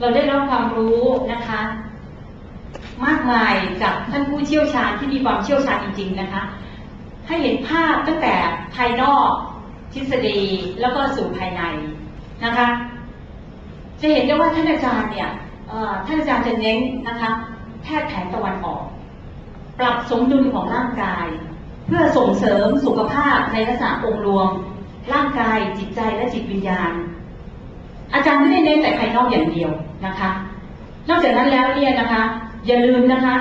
เราได้รับความรู้นะคะ มากมายจากท่านผู้เชี่ยวชาญที่มีความเชี่ยวชาญจริง ๆ นะคะ ให้เห็นภาพตั้งแต่ภายนอกทฤษฎีแล้วก็สู่ภายในนะคะ จะเห็นได้ว่าท่านอาจารย์เนี่ยท่านอาจารย์จะเน้นนะคะแพทย์แผนตะวันออก ปรับสมดุลของร่างกาย เพื่อส่งเสริมสุขภาพในลักษณะองค์รวม ร่างกายจิตใจและจิตวิญญาณ อาจารย์ไม่ได้เน้นแต่ภายนอกอย่างเดียวนะคะ นอกจากนั้นแล้วเนี่ยนะคะ อย่าลืมนะคะ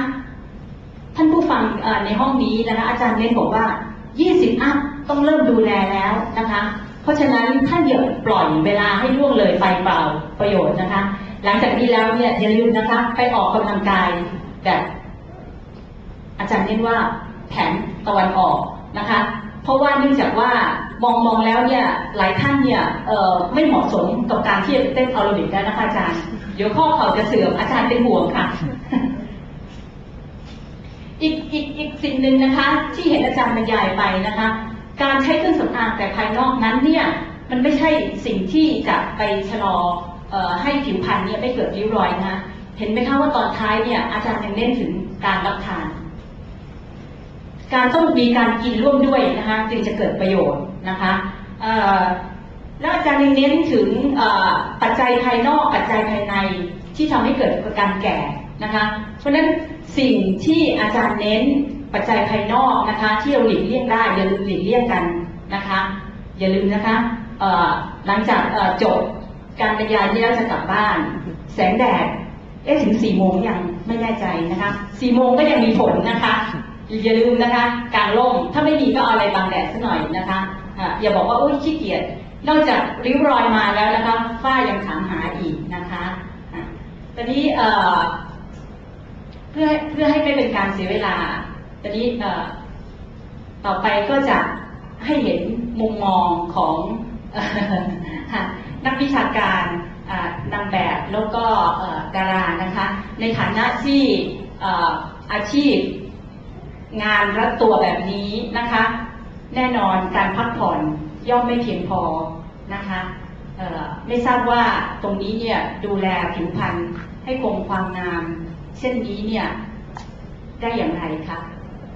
ท่านผู้ฟังในห้องนี้นะคะ อาจารย์เน้นบอกว่า 20 อัพต้องเริ่มดูแลแล้วนะคะ เพราะฉะนั้นท่านอย่าปล่อยเวลาให้ล่วงเลยไปเปล่าประโยชน์นะคะ หลังจากนี้แล้วเนี่ยอย่าลืมนะคะ ไปออกกำลังกายแบบอาจารย์เน้นว่าแผนตะวันออกนะคะ เพราะว่าเนื่องจากว่ามองมองแล้วเนี่ยหลายท่านเนี่ยไม่เหมาะสมกับการที่จะเต้นแอโรบิกแล้วนะคะอาจารย์ เดี๋ยวข้อเข่าจะเสื่อมอาจารย์เป็นห่วงค่ะ อีกอีกอีกสิ่งหนึ่งนะคะ ที่เห็นอาจารย์บรรยายไปนะคะ การใช้เครื่องสำอางแต่ภายนอกนั้นเนี่ยมันไม่ใช่สิ่งที่จะไปชะลออให้ผิวพรรณเนี่ยไม่เกิดริ้วรอยนะคะเห็นไหมคะว่าตอนท้ายเนี่ยอาจารย์ยังเน้นถึงการรับทาน การต้องมีการกินร่วมด้วยนะคะจึงจะเกิดประโยชน์นะคะแล้วอาจารย์ยังเน้นถึงปัจจัยภายนอกปัจจัยภายในที่ทำให้เกิดการแก่นะคะเพราะฉะนั้นสิ่งที่อาจารย์เน้นปัจจัยภายนอกนะคะที่เราหลีกเลี่ยงได้อย่าลืมหลีกเลี่ยงกันนะคะอย่าลืมนะคะหลังจากจบการบรรยายที่เราจะกลับบ้าน แสงแดดเอ๊ะถึงสี่โมงยังไม่แน่ใจนะคะสี่โมงก็ยังมีผลนะคะ อย่าลืมนะคะกางร่มถ้าไม่มีก็เอาอะไรบังแดดสักหน่อยนะคะอย่าบอกว่าโอ้ยขี้เกียจนอกจากริ้วรอยมาแล้วนะคะฝ้ายังถามหาอีกนะคะตอนนี้เพื่อเพื่อให้ไม่เป็นการเสียเวลาตอนนี้ต่อไปก็จะให้เห็นมุมมองของนักวิชาการนางแบบแล้วก็ดารานะคะ ในฐานะที่อาชีพ งานรัดตัวแบบนี้นะคะ แน่นอนการพักผ่อนย่อมไม่เพียงพอนะคะไม่ทราบว่าตรงนี้เนี่ยดูแลผิวพรรณให้คงความงาม เช่นนี้เนี่ยได้อย่างไรคะ